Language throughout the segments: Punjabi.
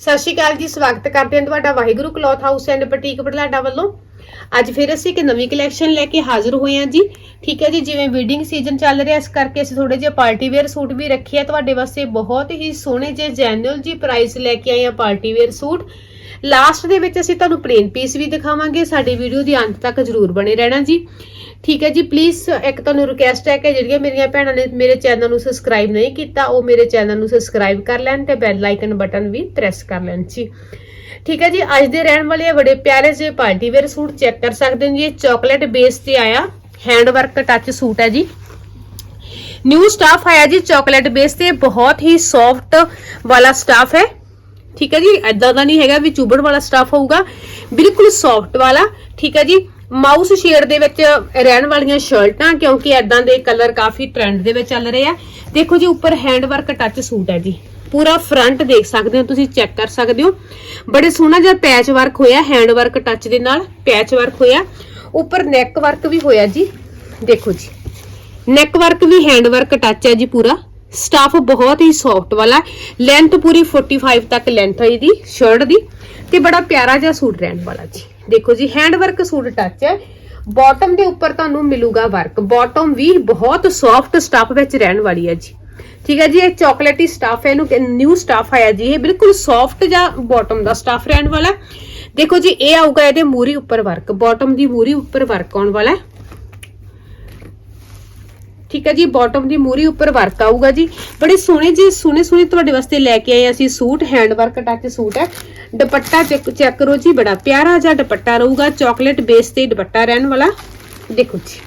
ਸਤਿ ਸ਼੍ਰੀ ਅਕਾਲ ਜੀ, ਸਵਾਗਤ ਕਰਦੇ ਹਾਂ ਤੁਹਾਡਾ Waheguru cloth house and boutique Budhlada ਵੱਲੋਂ। ਅੱਜ ਫਿਰ ਅਸੀਂ ਇੱਕ ਨਵੀਂ ਕਲੈਕਸ਼ਨ ਲੈ ਕੇ ਹਾਜ਼ਰ ਹੋਏ ਹਾਂ ਜੀ। ਠੀਕ ਹੈ ਜੀ, ਜਿਵੇਂ ਵੀਡਿੰਗ ਸੀਜ਼ਨ ਚੱਲ ਰਿਹਾ, ਇਸ ਕਰਕੇ ਅਸੀਂ ਥੋੜੇ ਜਿਹੇ ਪਾਰਟੀ ਵੇਅਰ ਸੂਟ ਵੀ ਰੱਖੇ ਆ। ਤੁਹਾਡੇ ਵਾਸਤੇ ਬਹੁਤ ਹੀ ਸੋਹਣੇ ਜਿਹੇ ਜੈਨੂਅਲ ਜੀ ਪ੍ਰਾਈਸ ਲੈ ਕੇ ਆਏ ਆ ਪਾਰਟੀ ਵੇਅਰ ਸੂਟ। ਲਾਸਟ ਦੇ ਵਿੱਚ ਅਸੀਂ ਤੁਹਾਨੂੰ ਪਲੇਨ ਪੀਸ ਵੀ ਦਿਖਾਵਾਂਗੇ। ਸਾਡੀ ਵੀਡੀਓ ਦੀ ਅੰਤ ਤੱਕ ਜਰੂਰ ਬਣੇ ਰਹਿਣਾ ਜੀ। ਠੀਕ ਹੈ ਜੀ ਪਲੀਜ਼ ਇੱਕ ਤੁਹਾਨੂੰ ਰਿਕੁਐਸਟ ਹੈ ਕਿ ਜਿਹੜੀਆਂ ਮੇਰੀਆਂ ਭੈਣਾਂ ਨੇ ਮੇਰੇ ਚੈਨਲ ਨੂੰ ਸਬਸਕ੍ਰਾਈਬ ਨਹੀਂ ਕੀਤਾ, ਉਹ ਮੇਰੇ ਚੈਨਲ ਨੂੰ ਸਬਸਕ੍ਰਾਈਬ ਕਰ ਲੈਣ ਤੇ ਬੈਲ ਆਈਕਨ ਬਟਨ ਵੀ ਪ੍ਰੈਸ ਕਰ ਲੈਣ ਜੀ। ਠੀਕ ਹੈ ਜੀ, ਅੱਜ ਦੇ ਰਹਿਣ ਵਾਲੇ ਇਹ ਬੜੇ ਪਿਆਰੇ ਜਿਹੇ ਪਾਰਟੀ ਵੇਅਰ ਸੂਟ ਚੈੱਕ ਕਰ ਸਕਦੇ ਹੋ ਜੀ, ਇਹ ਚਾਕਲੇਟ ਬੇਸ ਤੇ ਆਇਆ ਹੈਂਡ ਵਰਕ ਟੱਚ ਸੂਟ ਹੈ ਜੀ। ਨਿਊ ਸਟਾਫ ਆਇਆ ਜੀ ਚਾਕਲੇਟ ਬੇਸ ਤੇ, ਬਹੁਤ ਹੀ ਸੌਫਟ ਵਾਲਾ ਸਟਾਫ ਹੈ। ਠੀਕ ਹੈ ਜੀ ਐਦਾਂ ਦਾ ਨਹੀਂ ਹੈਗਾ ਵੀ ਚੁਬੜ ਵਾਲਾ ਸਟਾਫ ਹੋਊਗਾ, ਬਿਲਕੁਲ ਸੌਫਟ ਵਾਲਾ। ਠੀਕ ਹੈ ਜੀ ਮਾਊਸ ਸ਼ੇਡ ਦੇ ਵਿੱਚ ਰਹਿਣ ਵਾਲੀਆਂ ਸ਼ਰਟਾਂ, ਕਿਉਂਕਿ ਐਦਾਂ ਦੇ ਕਲਰ ਕਾਫੀ ਟ੍ਰੈਂਡ ਦੇ ਵਿੱਚ ਚੱਲ ਰਹੇ ਆ। ਦੇਖੋ ਜੀ, ਉੱਪਰ ਹੈਂਡ ਵਰਕ ਟੱਚ ਸੂਟ ਹੈ ਜੀ। ਪੂਰਾ ਫਰੰਟ ਦੇਖ ਸਕਦੇ ਹੋ, ਤੁਸੀਂ ਚੈੱਕ ਕਰ ਸਕਦੇ ਹੋ। ਬੜੇ ਸੋਹਣਾ ਜਿਹਾ ਪੈਚ ਵਰਕ ਹੋਇਆ ਹੈਂਡ ਵਰਕ ਟੱਚ ਦੇ ਨਾਲ ਪੈਚ ਵਰਕ ਹੋਇਆ। ਉੱਪਰ ਨੈਕ ਵਰਕ ਵੀ ਹੋਇਆ ਜੀ। ਦੇਖੋ ਜੀ ਨੈਕ ਵਰਕ ਵੀ ਹੈਂਡ ਵਰਕ ਟੱਚ ਹੈ ਜੀ ਪੂਰਾ। ਸਟਾਫ ਬਹੁਤ ਹੀ ਸੌਫਟ ਵਾਲਾ ਲੈਂਥ ਪੂਰੀ 45 ਤੱਕ ਲੈਂਥ ਹੈ ਇਹਦੀ ਸ਼ਰਟ ਦੀ। ਤੇ ਬੜਾ ਪਿਆਰਾ ਜਿਹਾ ਸੂਟ ਰਹਿਣ ਵਾਲਾ ਜੀ। ਦੇਖੋ ਜੀ ਹੈਂਡ ਵਰਕ ਸੂਟ ਟੱਚ ਹੈ। ਬਾਟਮ ਦੇ ਉੱਪਰ ਤੁਹਾਨੂੰ ਮਿਲੂਗਾ ਵਰਕ ਬਾਟਮ ਵੀ ਬਹੁਤ ਸੌਫਟ ਸਟਾਫ ਵਿੱਚ ਰਹਿਣ ਵਾਲੀ ਹੈ ਜੀ। ਠੀਕ ਹੈ ਜੀ, ਇਹ ਚਾਕਲੇਟੀ ਸਟਾਫ ਹੈ, ਇਹਨੂੰ ਨਿਊ ਸਟਾਫ ਆਇਆ ਜੀ। ਇਹ ਬਿਲਕੁਲ ਸੌਫਟ ਜਾਂ ਬਾਟਮ ਦਾ ਸਟਾਫ ਰਹਿਣ ਵਾਲਾ ਦੇਖੋ ਜੀ, ਇਹ ਆਊਗਾ ਇਹਦੇ ਮੂਰੀ ਉੱਪਰ ਵਰਕ ਬਾਟਮ ਦੀ ਮੂਰੀ ਉੱਪਰ ਵਰਕ ਆਉਣ ਵਾਲਾ ਹੈ। ਠੀਕ ਹੈ ਜੀ ਬਾਟਮ ਦੀ ਮੂਰੀ ਉੱਪਰ ਵਰਕ ਆਊਗਾ ਜੀ। ਬੜੇ ਸੋਹਣੇ ਜੀ, ਸੋਹਣੇ ਸੋਹਣੇ ਤੁਹਾਡੇ ਵਾਸਤੇ ਲੈ ਕੇ ਆਏ ਅਸੀਂ suit hand work touch suit ਹੈ। ਦੁਪੱਟਾ ਚੈੱਕ ਚੈੱਕ ਕਰੋ ਜੀ, ਬੜਾ ਪਿਆਰਾ ਜਿਹਾ ਦੁਪੱਟਾ ਰਹੂਗਾ ਚਾਕਲੇਟ ਬੇਸ ਤੇ ਦੁਪੱਟਾ ਰਹਿਣ ਵਾਲਾ। ਦੇਖੋ ਜੀ।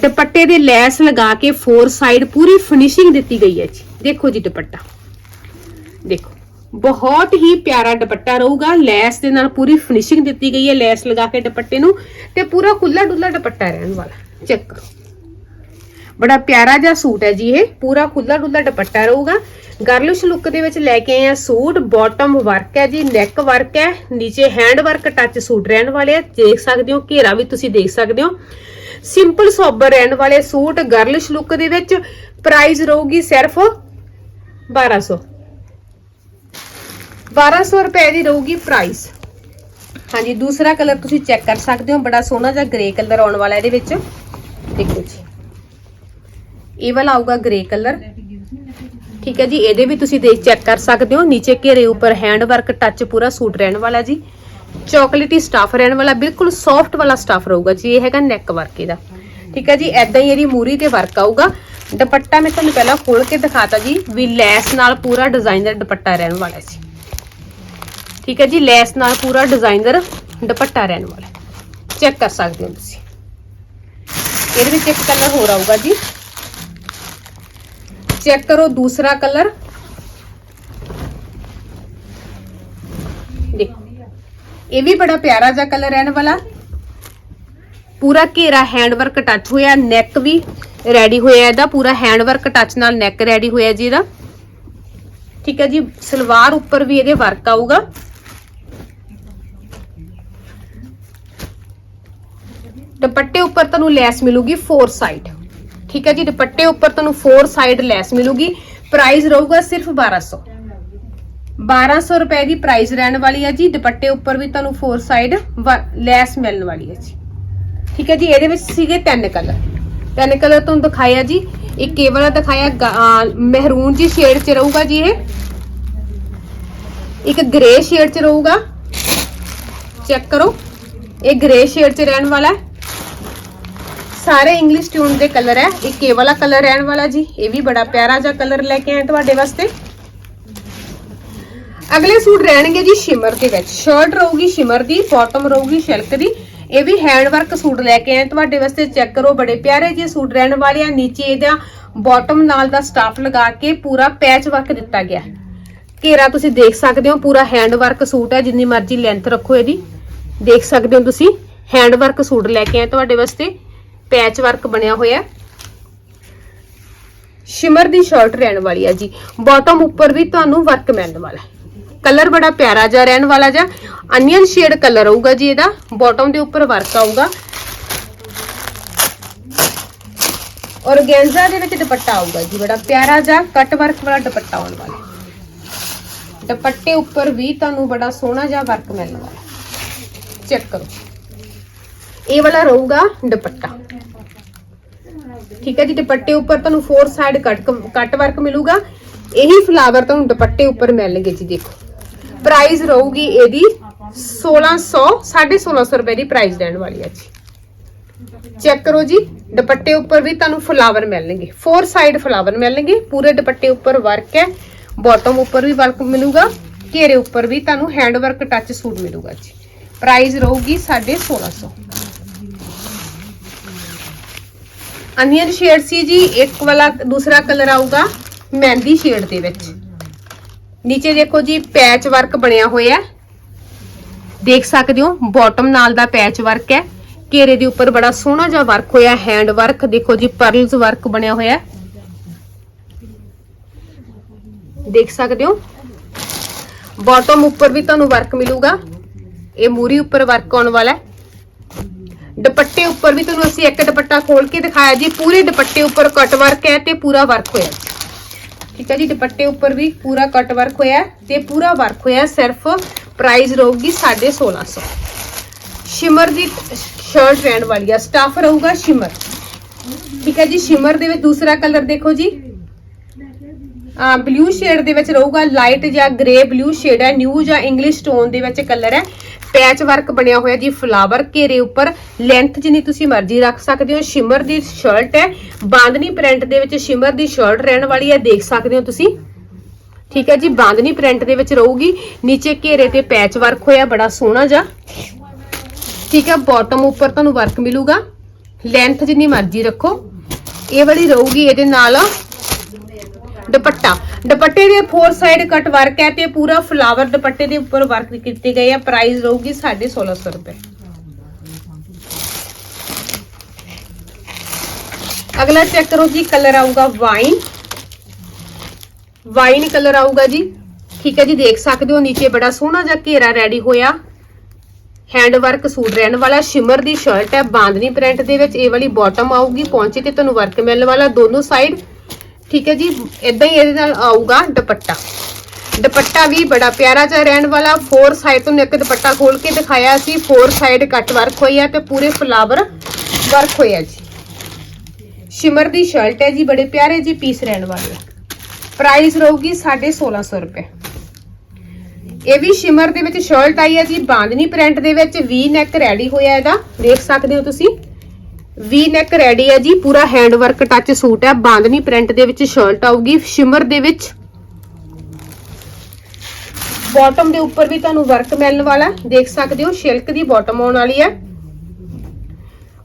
ਦੁਪੱਟੇ ਦੇ ਲੈਸ ਲਗਾ ਕੇ ਫੋਰ ਸਾਈਡ ਪੂਰੀ ਫਿਨਿਸ਼ਿੰਗ ਦਿੱਤੀ ਗਈ ਹੈ ਜੀ। ਦੇਖੋ ਜੀ ਦੁਪੱਟਾ। ਦੇਖੋ, ਬਹੁਤ ਹੀ ਪਿਆਰਾ ਦੁਪੱਟਾ ਰਹੂਗਾ, ਲੈਸ ਦੇ ਨਾਲ ਪੂਰੀ ਫਿਨਿਸ਼ਿੰਗ ਦਿੱਤੀ ਗਈ ਹੈ, ਲੈਸ ਲਗਾ ਕੇ ਦੁਪੱਟੇ ਨੂੰ, ਤੇ ਪੂਰਾ ਖੁੱਲਾ ਡੁੱਲਾ ਦੁਪੱਟਾ ਰਹਿਣ ਵਾਲਾ। ਚੈੱਕ ਕਰੋ। ਬੜਾ ਪਿਆਰਾ ਜਿਹਾ ਸੂਟ ਹੈ ਜੀ ਇਹ। ਪੂਰਾ ਖੁੱਲਾ ਡੁੱਲਾ ਦੁਪੱਟਾ ਰਹੂਗਾ। ਗਰਲਿਸ਼ ਲੁੱਕ ਦੇ ਵਿੱਚ ਲੈ ਕੇ ਆਏ ਆ ਸੂਟ। ਬਾਟਮ ਵਰਕ ਹੈ ਜੀ ਨੈਕ ਵਰਕ ਹੈ। ਨੀਚੇ ਹੈਂਡ ਵਰਕ ਟੱਚ ਸੂਟ ਰਹਿਣ ਵਾਲੇ ਆ। ਦੇਖ ਸਕਦੇ ਹੋ, ਘੇਰਾ ਵੀ ਤੁਸੀਂ ਦੇਖ ਸਕਦੇ ਹੋ। ਸਿੰਪਲ ਸੋਬਰ ਰਹਿਣ ਵਾਲੇ ਸੂਟ, ਗਰਲਿਸ਼ ਲੁੱਕ ਦੇ ਵਿੱਚ ਪ੍ਰਾਈਸ ਰਹੂਗੀ ਸਿਰਫ 1200 1200 ਰੁਪਏ ਦੀ ਰਹੂਗੀ ਪ੍ਰਾਈਸ ਹਾਂਜੀ, ਦੂਸਰਾ ਕਲਰ ਤੁਸੀਂ ਚੈੱਕ ਕਰ ਸਕਦੇ ਹੋ। ਬੜਾ ਸੋਹਣਾ ਜਿਹਾ ਗ੍ਰੇ ਕਲਰ ਆਉਣ ਵਾਲਾ ਇਹਦੇ ਵਿੱਚ। ਦੇਖੋ ਜੀ। ਇਹ ਵਾਲਾ ਆਊਗਾ ਗ੍ਰੇ ਕਲਰ। ਠੀਕ ਹੈ ਜੀ, ਇਹਦੇ ਵੀ ਤੁਸੀਂ ਦੇਖ ਚੈੱਕ ਕਰ ਸਕਦੇ ਹੋ। ਨੀਚੇ ਘੇਰੇ ਉੱਪਰ ਹੈਂਡ ਵਰਕ ਟੱਚ ਪੂਰਾ ਸੂਟ ਰਹਿਣ ਵਾਲਾ ਜੀ। ਚਾਕਲੇਟੀ ਸਟਾਫ ਰਹਿਣ ਵਾਲਾ, ਬਿਲਕੁਲ ਸੌਫਟ ਵਾਲਾ ਸਟਾਫ ਰਹੂਗਾ ਜੀ। ਇਹ ਹੈਗਾ ਨੈਕ ਵਰਕ ਇਹਦਾ। ਠੀਕ ਹੈ ਜੀ ਐਦਾਂ ਹੀ ਇਹਦੀ ਮੂਰੀ ਤੇ ਵਰਕ ਆਊਗਾ। ਦੁਪੱਟਾ ਮੈਂ ਤੁਹਾਨੂੰ ਪਹਿਲਾਂ ਖੋਲ ਕੇ ਦਿਖਾਤਾ ਜੀ, ਵੀ ਲੈਸ ਨਾਲ ਪੂਰਾ ਡਿਜ਼ਾਈਨਰ ਦੁਪੱਟਾ ਰਹਿਣ ਵਾਲਾ ਜੀ। ਠੀਕ ਹੈ ਜੀ, ਲੈਸ ਨਾਲ ਪੂਰਾ ਡਿਜ਼ਾਈਨਰ ਦੁਪੱਟਾ ਰਹਿਣ ਵਾਲਾ। ਚੈੱਕ ਕਰ ਸਕਦੇ ਹੋ ਤੁਸੀਂ। ਇਹਦੇ ਵਿੱਚ ਇੱਕ ਕਲਰ ਹੋਰ ਆਊਗਾ ਜੀ। ਚੈੱਕ ਕਰੋ ਦੂਸਰਾ ਕਲਰ। ਦੇਖੋ, ਇਹ ਵੀ ਬੜਾ ਪਿਆਰਾ ਜਿਹਾ ਕਲਰ ਰਹਿਣ ਵਾਲਾ। ਪੂਰਾ ਘੇਰਾ ਹੈਂਡ ਵਰਕ ਟੱਚ ਹੋਇਆ ਨੈਕ ਵੀ ਰੈਡੀ ਹੋਇਆ ਇਹਦਾ। ਪੂਰਾ ਹੈਂਡ ਵਰਕ ਟੱਚ ਨਾਲ ਨੈਕ ਰੈਡੀ ਹੋਇਆ ਜੀ ਇਹਦਾ। ਠੀਕ ਹੈ ਜੀ, ਸਲਵਾਰ ਉੱਪਰ ਵੀ ਇਹਦੇ ਵਰਕ ਆਊਗਾ। ਦੁਪੱਟੇ ਉੱਪਰ ਤੁਹਾਨੂੰ ਲੈਸ ਮਿਲੂਗੀ ਫੋਰ ਸਾਈਡ ਠੀਕ ਹੈ ਜੀ, ਦੁਪੱਟੇ ਉੱਪਰ ਤੁਹਾਨੂੰ ਫੋਰ ਸਾਈਡ ਲੈਸ ਮਿਲੂਗੀ। ਪ੍ਰਾਈਸ ਰਹੂਗਾ ਸਿਰਫ 1200 1200 ਰੁਪਏ ਦੀ ਪ੍ਰਾਈਸ ਰਹਿਣ ਵਾਲੀ ਹੈ ਜੀ, ਦੁਪੱਟੇ ਉੱਪਰ ਵੀ ਤੁਹਾਨੂੰ ਫੋਰ ਸਾਈਡ ਲੈਸ ਮਿਲਣ ਵਾਲੀ ਹੈ ਜੀ। ਠੀਕ ਹੈ ਜੀ, ਇਹਦੇ ਵਿੱਚ ਸੀਗੇ ਤਿੰਨ ਕਲਰ ਤਿੰਨ ਕਲਰ ਤੁਹਾਨੂੰ ਦਿਖਾਇਆ ਜੀ ਇੱਕ ਇਹ ਵਾਲਾ ਦਿਖਾਇਆ ਮਹਿਰੂਨ ਜੀ ਸ਼ੇਡ 'ਚ ਰਹੂਗਾ ਜੀ ਇਹ। ਇੱਕ ਗ੍ਰੇ ਸ਼ੇਡ 'ਚ ਰਹੂਗਾ। ਚੈੱਕ ਕਰੋ, ਇਹ ਗ੍ਰੇ ਸ਼ੇਡ 'ਚ ਰਹਿਣ ਵਾਲਾ ਹੈ। ਸਾਰੇ ਇੰਗਲਿਸ਼ ਟਿਊਨ ਦੇ ਕਲਰ ਹੈ। ਇੱਕ ਇਹ ਵਾਲਾ ਕਲਰ ਰਹਿਣ ਵਾਲਾ ਜੀ। ਇਹ ਵੀ ਬੜਾ ਪਿਆਰਾ ਜਿਹਾ ਕਲਰ ਲੈ ਕੇ ਆਏ ਤੁਹਾਡੇ ਵਾਸਤੇ। ਅਗਲੇ ਸੂਟ ਰਹਿਣਗੇ ਜੀ ਸ਼ਿਮਰ ਦੇ ਵਿੱਚ। ਸ਼ਰਟ ਰਹੂਗੀ ਸ਼ਿਮਰ ਦੀ ਬਾਟਮ ਰਹੂਗੀ ਸਿਲਕ ਦੀ। ਇਹ ਵੀ ਹੈਂਡ ਵਰਕ ਸੂਟ ਲੈ ਕੇ ਆਏ ਤੁਹਾਡੇ ਵਾਸਤੇ। ਚੈੱਕ ਕਰੋ, ਬੜੇ ਪਿਆਰੇ ਜਿਹੇ ਸੂਟ ਰਹਿਣ ਵਾਲੇ ਆ। ਨੀਚੇ ਇਹਦਾ ਬਾਟਮ ਨਾਲ ਦਾ ਸਟਾਫ ਲਗਾ ਕੇ ਪੂਰਾ ਪੈਚ ਵਰਕ ਦਿੱਤਾ ਗਿਆ। ਘੇਰਾ ਤੁਸੀਂ ਦੇਖ ਸਕਦੇ ਹੋ, ਪੂਰਾ ਹੈਂਡ ਵਰਕ ਸੂਟ ਹੈ। ਜਿੰਨੀ ਮਰਜ਼ੀ ਲੈਂਥ ਰੱਖੋ ਇਹਦੀ। ਦੇਖ ਸਕਦੇ ਹੋ ਤੁਸੀਂ ਹੈਂਡ ਵਰਕ ਸੂਟ ਲੈ ਕੇ ਆਏ ਤੁਹਾਡੇ ਵਾਸਤੇ। ਪੈਚ ਵਰਕ ਬਣਿਆ ਹੋਇਆ ਸ਼ਿਮਰ ਦੀ ਸ਼ਰਟ ਰਹਿਣ ਵਾਲੀ ਹੈ ਜੀ। ਬਾਟਮ ਉੱਪਰ ਵੀ ਤੁਹਾਨੂੰ ਵਰਕ ਮਿਲਣ ਵਾਲਾ ਕਲਰ ਬੜਾ ਪਿਆਰਾ ਜਿਹਾ ਰਹਿਣ ਵਾਲਾ ਜਿਹਾ। ਅਨੀਅਨ ਸ਼ੇਡ ਕਲਰ ਆਊਗਾ ਜੀ ਇਹਦਾ। ਬਾਟਮ ਦੇ ਉੱਪਰ ਵਰਕ ਆਊਗਾ। ਔਰਗੈਂਜ਼ਾ ਦੇ ਵਿੱਚ ਦੁਪੱਟਾ ਆਊਗਾ ਜੀ। ਬੜਾ ਪਿਆਰਾ ਜਿਹਾ ਕਟ ਵਰਕ ਵਾਲਾ ਦੁਪੱਟਾ ਆਉਣ ਵਾਲਾ। ਦੁਪੱਟੇ ਉੱਪਰ ਵੀ ਤੁਹਾਨੂੰ ਬੜਾ ਸੋਹਣਾ ਜਿਹਾ ਵਰਕ ਮਿਲਣ ਵਾਲਾ। ਚੈੱਕ ਕਰੋ। ਇਹ ਵਾਲਾ ਰਹੂਗਾ ਦੁਪੱਟਾ। ਠੀਕ ਹੈ ਜੀ, ਦੁਪੱਟੇ ਉੱਪਰ ਤੁਹਾਨੂੰ ਫੋਰ ਸਾਈਡ ਕੱਟ ਕੱਟ ਵਰਕ ਮਿਲੂਗਾ। ਇਹੀ ਫਲਾਵਰ ਤੁਹਾਨੂੰ ਦੁਪੱਟੇ ਉੱਪਰ ਮਿਲਣਗੇ ਜੀ, ਦੇਖੋ। ਪ੍ਰਾਈਸ ਰਹੂਗੀ ਇਹਦੀ 1600 1650 ਰੁਪਏ ਦੀ ਪ੍ਰਾਈਸ ਰਹਿਣ ਵਾਲੀ ਹੈ ਜੀ। ਚੈੱਕ ਕਰੋ ਜੀ, ਦੁਪੱਟੇ ਉੱਪਰ ਵੀ ਤੁਹਾਨੂੰ ਫਲਾਵਰ ਮਿਲਣਗੇ। ਫੋਰ ਸਾਈਡ ਫਲਾਵਰ ਮਿਲਣਗੇ, ਪੂਰੇ ਦੁਪੱਟੇ ਉੱਪਰ ਵਰਕ ਹੈ। ਬਾਟਮ ਉੱਪਰ ਵੀ ਵਰਕ ਮਿਲੂਗਾ, ਘੇਰੇ ਉੱਪਰ ਵੀ ਤੁਹਾਨੂੰ ਹੈਂਡ ਵਰਕ ਟੱਚ ਸੂਟ ਮਿਲੂਗਾ ਜੀ। ਪ੍ਰਾਈਸ ਰਹੂਗੀ 1650 ਅਨੀਅਨ ਸ਼ੇਡ ਸੀ ਜੀ, ਇੱਕ ਵਾਲਾ ਦੂਸਰਾ ਕਲਰ ਆਊਗਾ ਮਹਿੰਦੀ ਸ਼ੇਡ ਦੇ ਵਿੱਚ। ਨੀਚੇ ਦੇਖੋ ਜੀ ਪੈਚ ਵਰਕ ਬਣਿਆ ਹੋਇਆ ਦੇਖ ਸਕਦੇ ਹੋ ਬਾਟਮ ਨਾਲ ਦਾ ਪੈਚ ਵਰਕ ਹੈ। ਘੇਰੇ ਦੇ ਉੱਪਰ ਬੜਾ ਸੋਹਣਾ ਜਿਹਾ ਵਰਕ ਹੋਇਆ ਹੈਂਡ ਵਰਕ ਦੇਖੋ ਜੀ ਪਰਲਸ ਵਰਕ ਬਣਿਆ ਹੋਇਆ ਦੇਖ ਸਕਦੇ ਹੋ ਬਾਟਮ ਉੱਪਰ ਵੀ ਤੁਹਾਨੂੰ ਵਰਕ ਮਿਲੂਗਾ। ਇਹ ਮੂਰੀ ਉੱਪਰ ਵਰਕ ਆਉਣ ਵਾਲਾ ਹੈ। ਦੁਪੱਟੇ ਉੱਪਰ ਵੀ ਤੁਹਾਨੂੰ ਅਸੀਂ ਇੱਕ ਦੁਪੱਟਾ ਖੋਲ ਕੇ ਦਿਖਾਇਆ ਜੀ। ਪੂਰੇ ਦੁਪੱਟੇ ਉੱਪਰ ਕੱਟ ਵਰਕ ਹੈ ਤੇ ਪੂਰਾ ਵਰਕ ਹੋਇਆ। ਠੀਕ ਹੈ ਜੀ, ਦੁਪੱਟੇ ਉੱਪਰ ਵੀ ਪੂਰਾ ਕਟ ਵਰਕ ਹੋਇਆ ਤੇ ਪੂਰਾ ਵਰਕ ਹੋਇਆ ਹੈ। ਸਿਰਫ ਪ੍ਰਾਈਸ ਰਹੂਗੀ 1650 ਸ਼ਿਮਰ ਦੀ ਸ਼ਰਟ ਰਹਿਣ ਵਾਲੀ ਆ। ਸਟਾਫ ਰਹੂਗਾ ਸ਼ਿਮਰ। ਠੀਕ ਹੈ ਜੀ, ਸ਼ਿਮਰ ਦੇ ਵਿੱਚ ਦੂਸਰਾ ਕਲਰ ਦੇਖੋ ਜੀ। ਬਲੂ ਸ਼ੇਡ ਦੇ ਵਿੱਚ ਰਹੂਗਾ ਲਾਈਟ ਜਾਂ ਗ੍ਰੇ ਬਲੂ ਸ਼ੇਡ ਹੈ ਨਿਊ ਜਾਂ ਇੰਗਲਿਸ਼ ਟੋਨ ਦੇ ਵਿੱਚ ਕਲਰ ਹੈ। ਪੈਚ ਵਰਕ ਬਣਿਆ ਹੋਇਆ ਜੀ ਫਲਾਵਰ ਘੇਰੇ ਉੱਪਰ ਲੈਂਥ ਜਿੰਨੀ ਤੁਸੀਂ ਮਰਜ਼ੀ ਰੱਖ ਸਕਦੇ ਹੋ ਸ਼ਿਮਰ ਦੀ ਸ਼ਰਟ ਹੈ ਬਾਂਦਨੀ ਪ੍ਰਿੰਟ ਦੇ ਵਿੱਚ ਸ਼ਿਮਰ ਦੀ ਸ਼ਰਟ ਰਹਿਣ ਵਾਲੀ ਹੈ, ਦੇਖ ਸਕਦੇ ਹੋ ਤੁਸੀਂ। ਠੀਕ ਹੈ ਜੀ ਬਾਂਦਨੀ ਪ੍ਰਿੰਟ ਦੇ ਵਿੱਚ ਰਹੂਗੀ, ਨੀਚੇ ਘੇਰੇ ਤੇ ਪੈਚ ਵਰਕ ਹੋਇਆ, ਬੜਾ ਸੋਹਣਾ ਜਿਹਾ। ਠੀਕ ਹੈ ਬਾਟਮ ਉੱਪਰ ਤੁਹਾਨੂੰ ਵਰਕ ਮਿਲੂਗਾ। ਲੈਂਥ ਜਿੰਨੀ ਮਰਜ਼ੀ ਰੱਖੋ। ਇਹ ਵਾਲੀ ਰਹੂਗੀ ਇਹਦੇ ਨਾਲ ਦੁਪੱਟਾ। ਦੁਪੱਟੇ ਦੇ ਫੋਰ ਸਾਈਡ ਕਟ ਵਰਕ ਹੈ ਤੇ ਪੂਰਾ ਫਲਾਵਰ ਦੁਪੱਟੇ ਦੇ ਉੱਪਰ ਵਰਕ ਕੀਤੇ ਗਏ ਆ ਪ੍ਰਾਈਸ ਰਹੂਗੀ 1650 ਰੁਪਏ। ਅਗਲਾ ਚੈੱਕ ਕਰੋ ਜੀ ਕਲਰ ਆਊਗਾ ਵਾਈਨ ਵਾਈਨ ਕਲਰ ਆਊਗਾ ਜੀ। ਠੀਕ ਹੈ ਜੀ, ਦੇਖ ਸਕਦੇ ਹੋ, ਨੀਚੇ ਬੜਾ ਸੋਹਣਾ ਜਿਹਾ ਘੇਰਾ ਰੈਡੀ ਹੋਇਆ। ਹੈਂਡ ਵਰਕ ਸੂਟ ਰਹਿਣ ਵਾਲਾ ਸ਼ਿਮਰ ਦੀ ਸ਼ਰਟ ਹੈ, ਬਾਂਦਨੀ ਪ੍ਰਿੰਟ ਦੇ ਵਿੱਚ ਇਹ ਵਾਲੀ ਬਾਟਮ ਆਊਗੀ। ਪਹੁੰਚੇ ਤੇ ਤੁਹਾਨੂੰ ਵਰਕ ਮਿਲਣ ਵਾਲਾ ਦੋਨੋਂ ਸਾਈਡ ਠੀਕ ਹੈ ਜੀ ਇਦਾਂ ਹੀ ਇਹਦੇ ਨਾਲ ਆਊਗਾ ਦੁਪੱਟਾ। ਦੁਪੱਟਾ ਵੀ ਬੜਾ ਪਿਆਰਾ ਜਿਹਾ ਰਹਿਣ ਵਾਲਾ ਫੋਰ ਸਾਈਡ ਤੋਂ ਇੱਕ ਦੁਪੱਟਾ ਖੋਲ ਕੇ ਦਿਖਾਇਆ ਸੀ ਫੋਰ ਸਾਈਡ ਕੱਟ ਵਰਕ ਹੋਇਆ ਤੇ ਪੂਰੇ ਫਲਾਵਰ ਵਰਕ ਹੋਇਆ ਜੀ। ਸ਼ਿਮਰ ਦੀ ਸ਼ਰਟ ਹੈ ਜੀ, ਬੜੇ ਪਿਆਰੇ ਜੀ ਪੀਸ ਰਹਿਣ ਵਾਲੇ ਪ੍ਰਾਈਸ ਰਹੂਗੀ 1650 ਰੁਪਏ। ਇਹ ਵੀ ਸ਼ਿਮਰ ਦੇ ਵਿੱਚ ਸ਼ਰਟ ਆਈ ਹੈ ਜੀ ਬਾਂਦਨੀ ਪ੍ਰਿੰਟ ਦੇ ਵਿੱਚ ਵੀ ਨੈਕ ਰੈਡੀ ਹੋਇਆ ਇਹਦਾ। ਦੇਖ ਸਕਦੇ ਹੋ ਤੁਸੀਂ। ਵੀ ਨੈਕ ਰੈਡੀ ਹੈ ਜੀ, ਪੂਰਾ ਹੈਂਡ ਵਰਕ ਟੱਚ ਸੂਟ ਹੈ। ਬਾਂਦਨੀ ਪ੍ਰਿੰਟ ਦੇ ਵਿੱਚ ਸ਼ਰਟ ਆਊਗੀ ਸ਼ਿਮਰ ਦੇ ਵਿੱਚ। ਬਾਟਮ ਦੇ ਉੱਪਰ ਵੀ ਤੁਹਾਨੂੰ ਵਰਕ ਮਿਲਣ ਵਾਲਾ ਦੇਖ ਸਕਦੇ ਹੋ ਸਿਲਕ ਦੀ ਬਾਟਮ ਆਉਣ ਵਾਲੀ ਹੈ।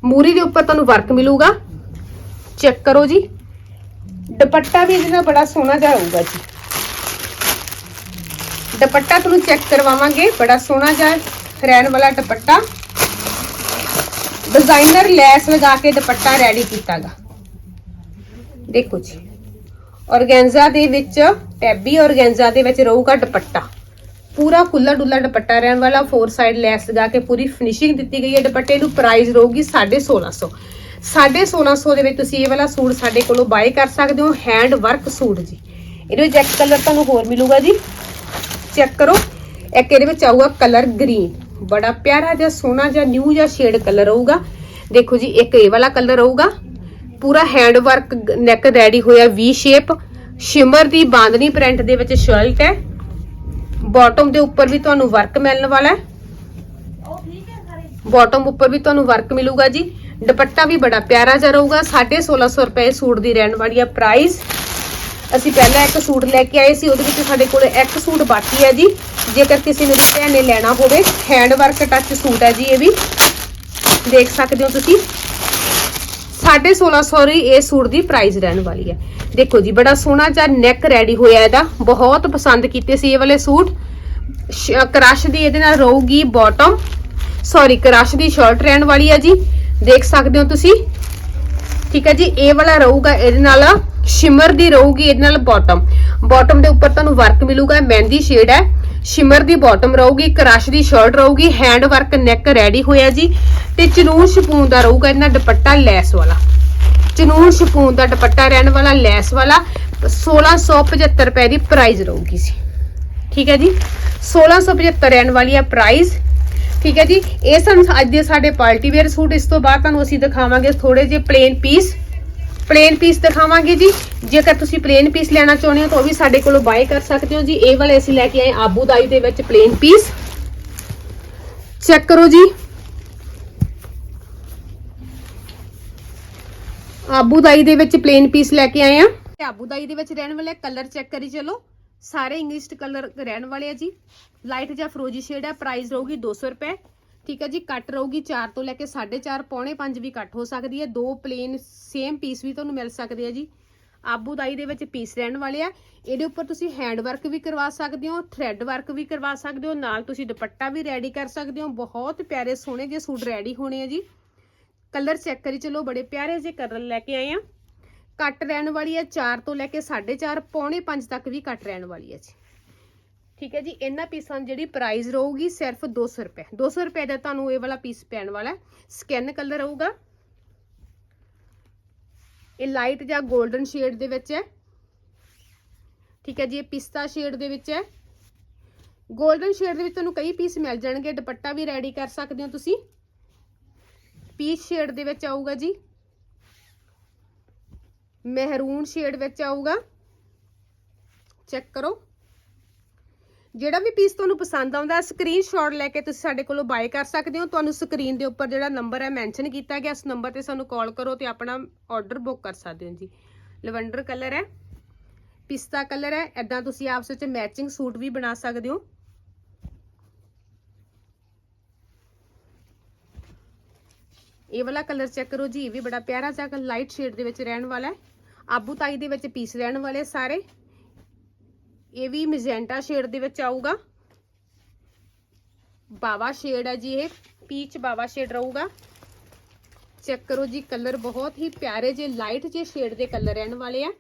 ਮੂਰੀ ਦੇ ਉੱਪਰ ਤੁਹਾਨੂੰ ਵਰਕ ਮਿਲੂਗਾ। ਚੈੱਕ ਕਰੋ ਜੀ। ਦੁਪੱਟਾ ਵੀ ਇਹਦੇ ਬੜਾ ਸੋਹਣਾ ਜਿਹਾ ਹੋਊਗਾ ਜੀ। ਦੁਪੱਟਾ ਤੁਹਾਨੂੰ ਚੈੱਕ ਕਰਵਾਵਾਂਗੇ, ਬੜਾ ਸੋਹਣਾ ਜਿਹਾ ਰਹਿਣ ਵਾਲਾ ਦੁਪੱਟਾ। ਡਿਜ਼ਾਈਨਰ ਲੈਸ ਲਗਾ ਕੇ ਦੁਪੱਟਾ ਰੈਡੀ ਕੀਤਾਗਾ। ਦੇਖੋ ਜੀ। ਔਰਗੈਂਜ਼ਾ ਦੇ ਵਿੱਚ ਟੈਬੀ ਔਰਗੈਂਜ਼ਾ ਦੇ ਵਿੱਚ ਰਹੂਗਾ ਦੁਪੱਟਾ। ਪੂਰਾ ਖੁੱਲਾ ਡੁੱਲਾ ਦੁਪੱਟਾ ਰਹਿਣ ਵਾਲਾ ਫੋਰ ਸਾਈਡ ਲੈਸ ਲਗਾ ਕੇ ਪੂਰੀ ਫਿਨਿਸ਼ਿੰਗ ਦਿੱਤੀ ਗਈ ਹੈ ਦੁਪੱਟੇ ਨੂੰ। ਪ੍ਰਾਈਸ ਰਹੂਗੀ 1650 1650 ਦੇ ਵਿੱਚ ਤੁਸੀਂ ਇਹ ਵਾਲਾ ਸੂਟ ਸਾਡੇ ਕੋਲੋਂ ਬਾਏ ਕਰ ਸਕਦੇ ਹੋ ਹੈਂਡ ਵਰਕ ਸੂਟ ਜੀ। ਇਹਦੇ ਵਿੱਚ ਇੱਕ ਕਲਰ ਤੁਹਾਨੂੰ ਹੋਰ ਮਿਲੂਗਾ ਜੀ। ਚੈੱਕ ਕਰੋ। ਇੱਕ ਇਹਦੇ ਵਿੱਚ ਆਊਗਾ ਕਲਰ ਗ੍ਰੀਨ ਬੜਾ ਪਿਆਰਾ ਜਿਹਾ, ਸੋਹਣਾ ਜਿਹਾ ਨਿਊ ਜਿਹਾ ਸ਼ੇਡ ਕਲਰ ਹੋਊਗਾ ਦੇਖੋ ਜੀ, ਇੱਕ ਇਹ ਵਾਲਾ ਕਲਰ ਹੋਊਗਾ ਪੂਰਾ ਹੈਂਡ ਵਰਕ ਨੈਕ ਰੈਡੀ ਹੋਇਆ ਵੀ ਸ਼ੇਪ ਸ਼ਿਮਰ ਦੀ ਬਾਂਦਨੀ ਪ੍ਰਿੰਟ ਦੇ ਵਿੱਚ ਸ਼ਰਟ ਹੈ। ਬਾਟਮ ਦੇ ਉੱਪਰ ਵੀ ਤੁਹਾਨੂੰ ਵਰਕ ਮਿਲਣ ਵਾਲਾ ਹੈ। ਬਾਟਮ ਉੱਪਰ ਵੀ ਤੁਹਾਨੂੰ ਵਰਕ ਮਿਲੂਗਾ ਜੀ। ਦੁਪੱਟਾ ਵੀ ਬੜਾ ਪਿਆਰਾ ਜਿਹਾ ਰਹੂਗਾ। 1650 ਰੁਪਏ ਸੂਟ ਦੀ ਰਹਿਣ ਵਾਲੀ ਹੈ ਪ੍ਰਾਈਸ ਅਸੀਂ ਪਹਿਲਾਂ ਇੱਕ ਸੂਟ ਲੈ ਕੇ ਆਏ ਸੀ, ਉਹਦੇ ਵਿੱਚ ਸਾਡੇ ਕੋਲ ਇੱਕ ਸੂਟ ਬਾਕੀ ਹੈ ਜੀ। ਜੇਕਰ ਕਿਸੇ ਨੇ ਭੈਣ ਨੇ ਲੈਣਾ ਹੋਵੇ ਹੈਂਡ ਵਰਕ ਟੱਚ ਸੂਟ ਹੈ ਜੀ ਇਹ ਵੀ। ਦੇਖ ਸਕਦੇ ਹੋ ਤੁਸੀਂ। 1650 ਦੀ ਇਹ ਸੂਟ ਦੀ ਪ੍ਰਾਈਸ ਰਹਿਣ ਵਾਲੀ ਹੈ। ਦੇਖੋ ਜੀ, ਬੜਾ ਸੋਹਣਾ ਜਿਹਾ ਨੈਕ ਰੈਡੀ ਹੋਇਆ ਇਹਦਾ। ਬਹੁਤ ਪਸੰਦ ਕੀਤੇ ਸੀ ਇਹ ਵਾਲੇ ਸੂਟ। ਕ੍ਰਸ਼ ਦੀ ਇਹਦੇ ਨਾਲ ਰਹੂਗੀ ਬਾਟਮ ਸੌਰੀ ਕ੍ਰਸ਼ ਦੀ ਸ਼ਰਟ ਰਹਿਣ ਵਾਲੀ ਹੈ ਜੀ। ਦੇਖ ਸਕਦੇ ਹੋ ਤੁਸੀਂ। ਠੀਕ ਹੈ ਜੀ, ਇਹ ਵਾਲਾ ਰਹੂਗਾ ਇਹਦੇ ਨਾਲ। ਸ਼ਿਮਰ ਦੀ ਰਹੂਗੀ ਇਹਦੇ ਨਾਲ ਬਾਟਮ ਬਾਟਮ ਦੇ ਉੱਪਰ ਤੁਹਾਨੂੰ ਵਰਕ ਮਿਲੂਗਾ, ਮਹਿੰਦੀ ਸ਼ੇਡ ਹੈ। ਸ਼ਿਮਰ ਦੀ ਬਾਟਮ ਰਹੂਗੀ ਕ੍ਰਸ਼ ਦੀ ਸ਼ਰਟ ਰਹੂਗੀ ਹੈਂਡ ਵਰਕ ਨੈਕ ਰੈਡੀ ਹੋਇਆ ਜੀ। ਤੇ ਚਨੂਨ ਸ਼ਪੂਨ ਦਾ ਰਹੂਗਾ ਇਹਨਾਂ ਦੁਪੱਟਾ ਲੈਸ ਵਾਲਾ। ਚਨੂਨ ਸ਼ਪੂਨ ਦਾ ਦੁਪੱਟਾ ਰਹਿਣ ਵਾਲਾ, ਲੈਸ ਵਾਲਾ। 1675 ਰੁਪਏ ਦੀ ਪ੍ਰਾਈਸ ਰਹੂਗੀ ਜੀ। ਠੀਕ ਹੈ ਜੀ? 1675 ਰਹਿਣ ਵਾਲੀ ਹੈ ਪ੍ਰਾਈਸ ਠੀਕ ਹੈ ਜੀ? ਇਹ ਸਾਨੂੰ ਅੱਜ ਦੇ ਸਾਡੇ ਪਾਰਟੀ ਵੇਅਰ ਸੂਟ, ਇਸ ਤੋਂ ਬਾਅਦ ਤੁਹਾਨੂੰ ਅਸੀਂ ਦਿਖਾਵਾਂਗੇ ਥੋੜੇ ਜਿਹੇ ਪਲੇਨ ਪੀਸ ਪਲੇਨ ਪੀਸ ਦਿਖਾਵਾਂਗੇ ਜੀ। ਜੇਕਰ ਤੁਸੀਂ ਪਲੇਨ ਪੀਸ ਲੈਣਾ ਚਾਹੁੰਦੇ ਹੋ ਤਾਂ ਉਹ ਵੀ ਸਾਡੇ ਕੋਲੋਂ ਬਾਏ ਕਰ ਸਕਦੇ ਹੋ ਜੀ। ਇਹ ਵਾਲੇ ਅਸੀਂ ਲੈ ਕੇ ਆਏ ਆਬੂ ਦੇ ਵਿੱਚ ਪਲੇਨ ਪੀਸ ਚੈੱਕ ਕਰੋ ਜੀ। ਆਬੂ ਦੇ ਵਿੱਚ ਪਲੇਨ ਪੀਸ ਲੈ ਕੇ ਆਏ ਆ। ਆਬੂਦਾਈ ਦੇ ਵਿੱਚ ਰਹਿਣ ਵਾਲੇ ਕਲਰ ਚੈੱਕ ਕਰੀ ਚਲੋ। ਸਾਰੇ ਇੰਗਲਿਸ਼ ਕਲਰ ਰਹਿਣ ਵਾਲੇ ਆ ਜੀ। ਲਾਈਟ ਜਾਂ ਫਰੋਜੀ ਸ਼ੇਡ ਹੈ ਪ੍ਰਾਈਸ ਰਹੂਗੀ 200 ਰੁਪਏ। ਠੀਕ ਹੈ ਜੀ, ਕੱਟ ਰਹੂਗੀ 4 ਤੋਂ ਲੈ ਕੇ 4.5 ਪੌਣੇ 5 ਵੀ ਕੱਟ ਹੋ ਸਕਦੀ ਹੈ। ਦੋ ਪਲੇਨ ਸੇਮ ਪੀਸ ਵੀ ਤੁਹਾਨੂੰ ਮਿਲ ਸਕਦੇ ਆ ਜੀ। ਆਬੂਦਾਈ ਦੇ ਵਿੱਚ ਪੀਸ ਰਹਿਣ ਵਾਲੇ ਆ। ਇਹਦੇ ਉੱਪਰ ਤੁਸੀਂ ਹੈਂਡ ਵਰਕ ਵੀ ਕਰਵਾ ਸਕਦੇ ਹੋ ਥ੍ਰੈਡ ਵਰਕ ਵੀ ਕਰਵਾ ਸਕਦੇ ਹੋ। ਨਾਲ ਤੁਸੀਂ ਦੁਪੱਟਾ ਵੀ ਰੈਡੀ ਕਰ ਸਕਦੇ ਹੋ। ਬਹੁਤ ਪਿਆਰੇ ਸੋਹਣੇ ਜਿਹੇ ਸੂਟ ਰੈਡੀ ਹੋਣੇ ਆ ਜੀ। ਕਲਰ ਚੈੱਕ ਕਰੀ ਚਲੋ, ਬੜੇ ਪਿਆਰੇ ਜਿਹੇ ਕਲਰ ਲੈ ਕੇ ਆਏ ਆ। ਕੱਟ ਰਹਿਣ ਵਾਲੀ ਹੈ 4 ਤੋਂ ਲੈ ਕੇ 4.5 ਪੌਣੇ 5 ਤੱਕ ਵੀ ਕੱਟ ਰਹਿਣ ਵਾਲੀ ਹੈ ਜੀ। ਠੀਕ ਹੈ ਜੀ, ਇਹਨਾਂ ਪੀਸਾਂ ਦੀ ਜਿਹੜੀ ਪ੍ਰਾਈਸ ਰਹੂਗੀ ਸਿਰਫ 200 ਰੁਪਏ। 200 ਰੁਪਏ ਦਾ ਤੁਹਾਨੂੰ ਇਹ ਵਾਲਾ ਪੀਸ ਪੈਣ ਵਾਲਾ ਸਕਿਨ ਕਲਰ ਰਹੂਗਾ। ਇਹ ਲਾਈਟ ਜਾਂ 골ਡਨ ਸ਼ੇਡ ਦੇ ਵਿੱਚ ਹੈ। ਠੀਕ ਹੈ ਜੀ, ਇਹ ਪਿਸਤਾ ਸ਼ੇਡ ਦੇ ਵਿੱਚ ਹੈ। 골ਡਨ ਸ਼ੇਡ ਦੇ ਵਿੱਚ ਤੁਹਾਨੂੰ ਕਈ ਪੀਸ ਮਿਲ ਜਾਣਗੇ। ਦੁਪੱਟਾ ਵੀ ਰੈਡੀ ਕਰ ਸਕਦੇ ਹੋ ਤੁਸੀਂ। ਪੀਚ ਸ਼ੇਡ ਦੇ ਵਿੱਚ ਆਊਗਾ ਜੀ। ਮਹਿਰੂਨ ਸ਼ੇਡ ਵਿੱਚ ਆਊਗਾ। ਚੈੱਕ ਕਰੋ। ਜਿਹੜਾ ਵੀ ਪੀਸ ਤੁਹਾਨੂੰ ਪਸੰਦ ਆਉਂਦਾ ਸਕਰੀਨਸ਼ਾਟ ਲੈ ਕੇ ਤੁਸੀਂ ਸਾਡੇ ਕੋਲੋਂ ਬਾਏ ਕਰ ਸਕਦੇ ਹੋ। ਤੁਹਾਨੂੰ ਸਕਰੀਨ ਦੇ ਉੱਪਰ ਜਿਹੜਾ ਨੰਬਰ ਹੈ ਮੈਂਸ਼ਨ ਕੀਤਾ ਗਿਆ, ਇਸ ਨੰਬਰ ਤੇ ਸਾਨੂੰ ਕਾਲ ਕਰੋ ਤੇ ਆਪਣਾ ਆਰਡਰ ਬੁੱਕ ਕਰ ਸਕਦੇ ਹੋ ਜੀ। ਲਵੈਂਡਰ ਕਲਰ ਹੈ, ਪਿਸਤਾ ਕਲਰ ਹੈ ਐਦਾਂ ਤੁਸੀਂ ਆਪਸ ਵਿੱਚ ਮੈਚਿੰਗ ਸੂਟ ਵੀ ਬਣਾ ਸਕਦੇ ਹੋ। ਇਹ ਵਾਲਾ ਕਲਰ ਚੈੱਕ ਕਰੋ ਜੀ, ਇਹ ਵੀ ਬੜਾ ਪਿਆਰਾ ਜਿਹਾ ਲਾਈਟ ਸ਼ੇਡ ਦੇ ਵਿੱਚ ਰਹਿਣ ਵਾਲਾ ਹੈ। ਆਬੂ ਤਾਈ ਦੇ ਵਿੱਚ ਪੀਸ ਰਹਿਣ ਵਾਲੇ ਸਾਰੇ। ਇਹ ਵੀ ਮੈਜੈਂਟਾ ਸ਼ੇਡ ਦੇ ਵਿੱਚ ਆਊਗਾ। ਬਾਵਾ ਸ਼ੇਡ ਹੈ ਜੀ ਇਹ, ਪੀਚ ਬਾਵਾ ਸ਼ੇਡ ਰਹੂਗਾ। ਚੈੱਕ ਕਰੋ ਜੀ, ਕਲਰ ਬਹੁਤ ਹੀ ਪਿਆਰੇ ਜੇ, ਲਾਈਟ ਜੇ ਸ਼ੇਡ ਦੇ ਕਲਰ ਰਹਿਣ ਵਾਲੇ ਆ।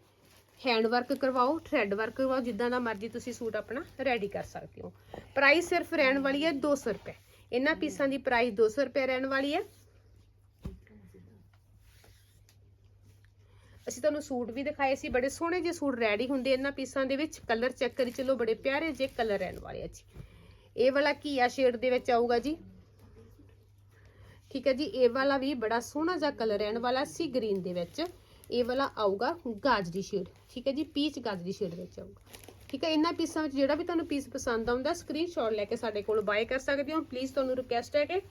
ਹੈਂਡ ਵਰਕ ਕਰਵਾਓ, ਥ੍ਰੈਡ ਵਰਕ ਕਰਵਾਓ, ਜਿੱਦਾਂ ਦਾ ਮਰਜ਼ੀ ਤੁਸੀਂ ਸੂਟ ਆਪਣਾ ਰੈਡੀ ਕਰ ਸਕਦੇ ਹੋ। ਪ੍ਰਾਈਸ ਸਿਰਫ ਰਹਿਣ ਵਾਲੀ ਹੈ 200 ਰੁਪਏ। ਇਹਨਾਂ ਪੀਸਾਂ ਦੀ ਪ੍ਰਾਈਸ 200 ਰੁਪਏ ਰਹਿਣ ਵਾਲੀ ਹੈ। ਅਸੀਂ ਤੁਹਾਨੂੰ ਸੂਟ ਵੀ ਦਿਖਾਏ ਸੀ, ਬੜੇ ਸੋਹਣੇ ਜਿਹੇ ਸੂਟ ਰੈਡੀ ਹੁੰਦੇ ਇਹਨਾਂ ਪੀਸਾਂ ਦੇ ਵਿੱਚ। ਕਲਰ ਚੈੱਕ ਕਰੀ ਚਲੋ, ਬੜੇ ਪਿਆਰੇ ਜਿਹੇ ਕਲਰ ਰਹਿਣ ਵਾਲੇ ਆ ਜੀ। ਇਹ ਵਾਲਾ ਘੀਆ ਸ਼ੇਡ ਦੇ ਵਿੱਚ ਆਊਗਾ ਜੀ? ਠੀਕ ਹੈ ਜੀ, ਇਹ ਵਾਲਾ ਵੀ ਬੜਾ ਸੋਹਣਾ ਜਿਹਾ ਕਲਰ ਰਹਿਣ ਵਾਲਾ ਸੀ ਗ੍ਰੀਨ ਦੇ ਵਿੱਚ। ਇਹ ਵਾਲਾ ਆਊਗਾ ਗਾਜਰੀ ਸ਼ੇਡ ਠੀਕ ਹੈ ਜੀ ਪੀਚ ਗਾਜਰੀ ਸ਼ੇਡ ਵਿੱਚ ਆਊਗਾ। ਠੀਕ ਹੈ, ਇਹਨਾਂ ਪੀਸਾਂ ਵਿੱਚ ਜਿਹੜਾ ਵੀ ਤੁਹਾਨੂੰ ਪੀਸ ਪਸੰਦ ਆਉਂਦਾ ਸਕਰੀਨਸ਼ਾਟ ਲੈ ਕੇ ਸਾਡੇ ਕੋਲ ਬਾਏ ਕਰ ਸਕਦੇ ਹੋ। ਪਲੀਜ਼ ਤੁਹਾਨੂੰ ਰਿਕੁਐਸਟ ਹੈ ਕਿ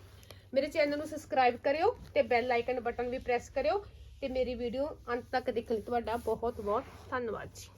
ਮੇਰੇ ਚੈਨਲ ਨੂੰ ਸਬਸਕ੍ਰਾਈਬ ਕਰਿਓ ਤੇ ਬੈਲ ਆਈਕਨ ਬਟਨ ਵੀ ਪ੍ਰੈਸ ਕਰਿਓ। ਤੇ ਮੇਰੀ ਵੀਡੀਓ ਅੰਤ ਤੱਕ ਦੇਖਣ ਲਈ। ਤੁਹਾਡਾ ਬਹੁਤ ਬਹੁਤ ਧੰਨਵਾਦ ਜੀ।